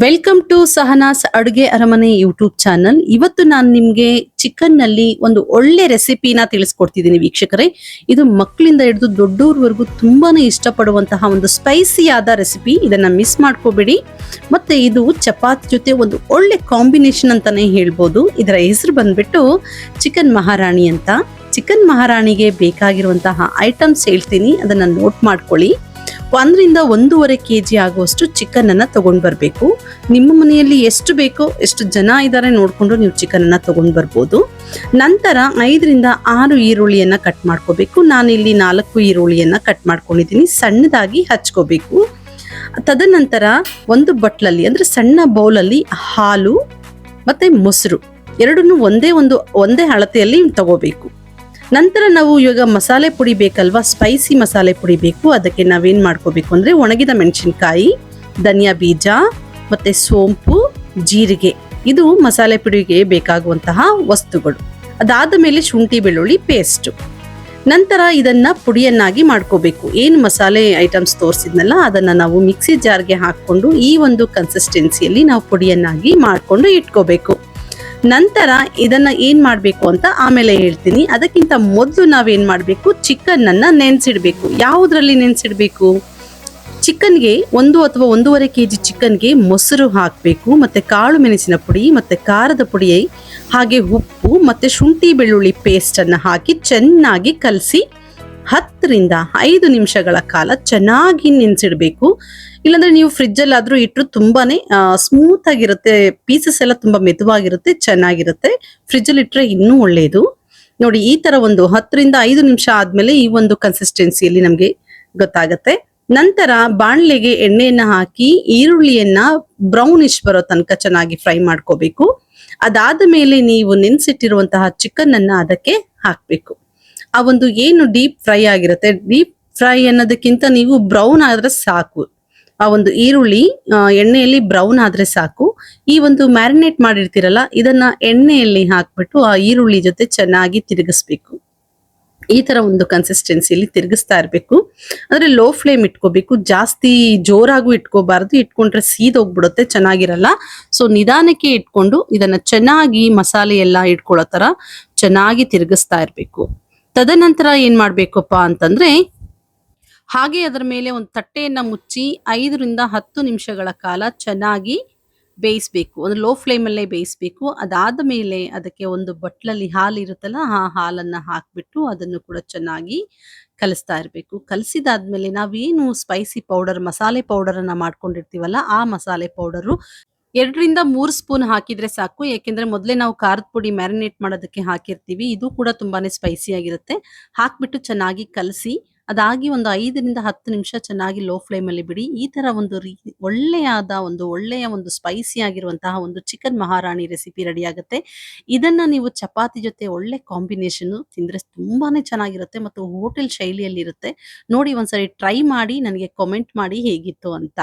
Welcome to Sahana's ಅಡುಗೆ ಅರಮನೆ YouTube channel ಇವತ್ತು ನಾನು ನಿಮಗೆ ಚಿಕನ್ನಲ್ಲಿ ಒಂದು ಒಳ್ಳೆ ರೆಸಿಪಿನ ತಿಳಿಸ್ಕೊಡ್ತಿದ್ದೀನಿ ವೀಕ್ಷಕರೇ ಇದು ಮಕ್ಕಳಿಂದ ಹಿಡಿದು ದೊಡ್ಡವ್ರವರೆಗೂ ತುಂಬಾ ಇಷ್ಟಪಡುವಂತಹ ಒಂದು ಸ್ಪೈಸಿಯಾದ ರೆಸಿಪಿ ಇದನ್ನ ಮಿಸ್ ಮಾಡ್ಕೋಬೇಡಿ ಮತ್ತೆ ಇದು ಚಪಾತಿ ಜೊತೆ ಒಂದು ಒಳ್ಳೆ ಕಾಂಬಿನೇಷನ್ ಅಂತಾನೆ ಹೇಳ್ಬೋದು ಇದರ ಹೆಸರು ಬಂದ್ಬಿಟ್ಟು ಚಿಕನ್ ಮಹಾರಾಣಿ ಅಂತ ಚಿಕನ್ ಮಹಾರಾಣಿಗೆ ಬೇಕಾಗಿರುವಂತಹ ಐಟಮ್ಸ್ ಹೇಳ್ತೀನಿ ಅದನ್ನ ನೋಟ್ ಮಾಡ್ಕೊಳ್ಳಿ ಒಂದರಿಂದ ಒಂದೂವರೆ ಕೆ ಜಿ ಆಗುವಷ್ಟು ಚಿಕನ್ ಅನ್ನ ತಗೊಂಡ್ ಬರಬೇಕು ನಿಮ್ಮ ಮನೆಯಲ್ಲಿ ಎಷ್ಟು ಬೇಕೋ ಎಷ್ಟು ಜನ ಇದ್ದಾರೆ ನೋಡಿಕೊಂಡು ನೀವು ಚಿಕನ್ ಅನ್ನ ತಗೊಂಡ್ ಬರ್ಬೋದು ನಂತರ ಐದರಿಂದ ಆರು ಈರುಳ್ಳಿಯನ್ನ ಕಟ್ ಮಾಡ್ಕೋಬೇಕು. ನಾನಿಲ್ಲಿ ನಾಲ್ಕು ಈರುಳ್ಳಿಯನ್ನ ಕಟ್ ಮಾಡ್ಕೊಂಡಿದ್ದೀನಿ. ಸಣ್ಣದಾಗಿ ಹಚ್ಕೋಬೇಕು. ತದನಂತರ ಒಂದು ಬಟ್ಲಲ್ಲಿ, ಅಂದ್ರೆ ಸಣ್ಣ ಬೌಲಲ್ಲಿ ಹಾಲು ಮತ್ತೆ ಮೊಸರು. ಎರಡನ್ನು ಒಂದೇ ಒಂದು, ಒಂದೇ ಅಳತೆಯಲ್ಲಿ ತಗೋಬೇಕು. ನಂತರ ನಾವು ಇವಾಗ ಮಸಾಲೆ ಪುಡಿ ಬೇಕಲ್ವಾ? ಸ್ಪೈಸಿ ಮಸಾಲೆ ಪುಡಿ ಬೇಕು. ಅದಕ್ಕೆ ನಾವೇನ್ ಮಾಡ್ಕೋಬೇಕು ಅಂದ್ರೆ ಒಣಗಿದ ಮೆಣಸಿನ್ಕಾಯಿ, ಧನಿಯಾ ಬೀಜ, ಮತ್ತೆ ಸೋಂಪು, ಜೀರಿಗೆ. ಇದು ಮಸಾಲೆ ಪುಡಿಗೆ ಬೇಕಾಗುವಂತಹ ವಸ್ತುಗಳು. ಅದಾದ ಮೇಲೆ ಶುಂಠಿ, ಬೆಳ್ಳುಳ್ಳಿ ಪೇಸ್ಟ್ ನಂತರ ಇದನ್ನ ಪುಡಿಯನ್ನಾಗಿ ಮಾಡ್ಕೋಬೇಕು. ಏನು ಮಸಾಲೆ ಐಟಮ್ಸ್ ತೋರಿಸಿದ್ನಲ್ಲ, ಅದನ್ನ ನಾವು ಮಿಕ್ಸಿ ಜಾರ್ಗೆ ಹಾಕೊಂಡು ಈ ಒಂದು ಕನ್ಸಿಸ್ಟೆನ್ಸಿಯಲ್ಲಿ ನಾವು ಪುಡಿಯನ್ನಾಗಿ ಮಾಡಿಕೊಂಡು ಇಟ್ಕೋಬೇಕು. ನಂತರ ಇದನ್ನ ಏನ್ ಮಾಡ್ಬೇಕು ಅಂತ ಆಮೇಲೆ ಹೇಳ್ತೀನಿ. ಅದಕ್ಕಿಂತ ಮೊದಲು ನಾವೇನ್ ಮಾಡ್ಬೇಕು? ಚಿಕನ್ ಅನ್ನ ನೆನ್ಸಿಡ್ಬೇಕು. ಯಾವುದ್ರಲ್ಲಿ ನೆನ್ಸಿಡ್ಬೇಕು? ಚಿಕನ್ಗೆ ಒಂದು ಅಥವಾ ಒಂದೂವರೆ ಕೆ ಜಿ ಚಿಕನ್ಗೆ ಮೊಸರು ಹಾಕಬೇಕು, ಮತ್ತೆ ಕಾಳು ಮೆಣಸಿನ ಪುಡಿ, ಮತ್ತೆ ಖಾರದ ಪುಡಿ, ಹಾಗೆ ಉಪ್ಪು, ಮತ್ತೆ ಶುಂಠಿ ಬೆಳ್ಳುಳ್ಳಿ ಪೇಸ್ಟ್ ಅನ್ನ ಹಾಕಿ ಚೆನ್ನಾಗಿ ಕಲಸಿ ಹತ್ತರಿಂದ ಐದು ನಿಮಿಷಗಳ ಕಾಲ ಚೆನ್ನಾಗಿ ನೆನೆಸಿಡಬೇಕು. ಇಲ್ಲಾಂದ್ರೆ ನೀವು ಫ್ರಿಜ್ ಅಲ್ಲಿ ಆದ್ರೂ ಇಟ್ಟರು ತುಂಬಾನೇ ಸ್ಮೂತ್ ಆಗಿರುತ್ತೆ ಪೀಸಸ್ ಎಲ್ಲ ತುಂಬಾ ಮೆದುವಾಗಿರುತ್ತೆ, ಚೆನ್ನಾಗಿರುತ್ತೆ. ಫ್ರಿಜ್ ಅಲ್ಲಿ ಇಟ್ಟರೆ ಇನ್ನೂ ಒಳ್ಳೆಯದು ನೋಡಿ, ಈ ತರ ಒಂದು ಹತ್ತರಿಂದ ಐದು ನಿಮಿಷ ಆದ್ಮೇಲೆ ಈ ಒಂದು ಕನ್ಸಿಸ್ಟೆನ್ಸಿಯಲ್ಲಿ ನಮಗೆ ಗೊತ್ತಾಗುತ್ತೆ. ನಂತರ ಬಾಣಲೆಗೆ ಎಣ್ಣೆಯನ್ನು ಹಾಕಿ, ಈರುಳ್ಳಿಯನ್ನ ಬ್ರೌನಿಶ್ ಬರೋ ತನಕ ಚೆನ್ನಾಗಿ ಫ್ರೈ ಮಾಡ್ಕೋಬೇಕು. ಅದಾದ ಮೇಲೆ ನೀವು ನೆನೆಸಿಟ್ಟಿರುವಂತಹ ಚಿಕನ್ ಅನ್ನ ಅದಕ್ಕೆ ಹಾಕ್ಬೇಕು. ಆ ಒಂದು ಏನು ಡೀಪ್ ಫ್ರೈ ಆಗಿರುತ್ತೆ. ಡೀಪ್ ಫ್ರೈ ಅನ್ನೋದಕ್ಕಿಂತ ನೀವು ಬ್ರೌನ್ ಆದ್ರೆ ಸಾಕು. ಆ ಒಂದು ಈರುಳ್ಳಿ ಎಣ್ಣೆಯಲ್ಲಿ ಬ್ರೌನ್ ಆದ್ರೆ ಸಾಕು. ಈ ಒಂದು ಮ್ಯಾರಿನೇಟ್ ಮಾಡಿರ್ತೀರಲ್ಲ, ಇದನ್ನ ಎಣ್ಣೆಯಲ್ಲಿ ಹಾಕ್ಬಿಟ್ಟು ಆ ಈರುಳ್ಳಿ ಜೊತೆ ಚೆನ್ನಾಗಿ ತಿರುಗಿಸ್ಬೇಕು. ಈ ತರ ಒಂದು ಕನ್ಸಿಸ್ಟೆನ್ಸಿಯಲ್ಲಿ ತಿರುಗಿಸ್ತಾ ಇರಬೇಕು. ಅಂದ್ರೆ ಲೋ ಫ್ಲೇಮ್ ಇಟ್ಕೋಬೇಕು. ಜಾಸ್ತಿ ಜೋರಾಗೂ ಇಟ್ಕೋಬಾರ್ದು. ಇಟ್ಕೊಂಡ್ರೆ ಸೀದೋಗ್ಬಿಡುತ್ತೆ ಚೆನ್ನಾಗಿರಲ್ಲ. ಸೊ ನಿಧಾನಕ್ಕೆ ಇಟ್ಕೊಂಡು ಇದನ್ನ ಚೆನ್ನಾಗಿ ಮಸಾಲೆ ಎಲ್ಲ ಇಟ್ಕೊಳ್ಳೋ ತರ ಚೆನ್ನಾಗಿ ತಿರುಗಿಸ್ತಾ ಇರಬೇಕು. ತದನಂತರ ಏನ್ ಮಾಡ್ಬೇಕಪ್ಪ ಅಂತಂದ್ರೆ ಹಾಗೆ ಅದರ ಮೇಲೆ ಒಂದು ತಟ್ಟೆಯನ್ನ ಮುಚ್ಚಿ ಐದರಿಂದ ಹತ್ತು ನಿಮಿಷಗಳ ಕಾಲ ಚೆನ್ನಾಗಿ ಬೇಯಿಸ್ಬೇಕು. ಅಂದ್ರೆ ಲೋ ಫ್ಲೇಮಲ್ಲೇ ಬೇಯಿಸ್ಬೇಕು. ಅದಾದ ಮೇಲೆ ಅದಕ್ಕೆ ಒಂದು ಬಟ್ಲಲ್ಲಿ ಹಾಲು ಇರುತ್ತಲ್ಲ ಆ ಹಾಲನ್ನ ಹಾಕ್ಬಿಟ್ಟು ಅದನ್ನು ಕೂಡ ಚೆನ್ನಾಗಿ ಕಲಿಸ್ತಾ ಇರಬೇಕು. ಕಲಸಿದಾದ್ಮೇಲೆ ನಾವೇನು ಸ್ಪೈಸಿ ಪೌಡರ್ ಮಸಾಲೆ ಪೌಡರ್ ಅನ್ನ ಮಾಡ್ಕೊಂಡಿರ್ತೀವಲ್ಲ, ಆ ಮಸಾಲೆ ಪೌಡರು ಎರಡರಿಂದ ಮೂರು ಸ್ಪೂನ್ ಹಾಕಿದ್ರೆ ಸಾಕು, ಯಾಕೆಂದ್ರೆ ಮೊದಲೇ ನಾವು ಖಾರದ ಪುಡಿ ಮ್ಯಾರಿನೇಟ್ ಮಾಡೋದಕ್ಕೆ ಹಾಕಿರ್ತೀವಿ. ಇದು ಕೂಡ ತುಂಬಾನೇ ಸ್ಪೈಸಿ ಆಗಿರುತ್ತೆ. ಹಾಕ್ಬಿಟ್ಟು ಚೆನ್ನಾಗಿ ಕಲಸಿ, ಅದಾಗಿ ಒಂದು ಐದರಿಂದ ಹತ್ತು ನಿಮಿಷ ಚೆನ್ನಾಗಿ ಲೋ ಫ್ಲೇಮಲ್ಲಿ ಬಿಡಿ. ಈ ತರ ಒಂದು ರೀ, ಒಳ್ಳೆಯಾದ ಒಂದು, ಒಳ್ಳೆಯ ಒಂದು ಸ್ಪೈಸಿ ಆಗಿರುವಂತಹ ಒಂದು ಚಿಕನ್ ಮಹಾರಾಣಿ ರೆಸಿಪಿ ರೆಡಿ ಆಗುತ್ತೆ. ಇದನ್ನ ನೀವು ಚಪಾತಿ ಜೊತೆ ಒಳ್ಳೆ ಕಾಂಬಿನೇಷನ್ ತಿಂದ್ರೆ ತುಂಬಾನೇ ಚೆನ್ನಾಗಿರುತ್ತೆ ಮತ್ತು ಹೋಟೆಲ್ ಶೈಲಿಯಲ್ಲಿ ಇರುತ್ತೆ ನೋಡಿ ಒಂದ್ಸರಿ ಟ್ರೈ ಮಾಡಿ, ನನಗೆ ಕಾಮೆಂಟ್ ಮಾಡಿ ಹೇಗಿತ್ತು ಅಂತ.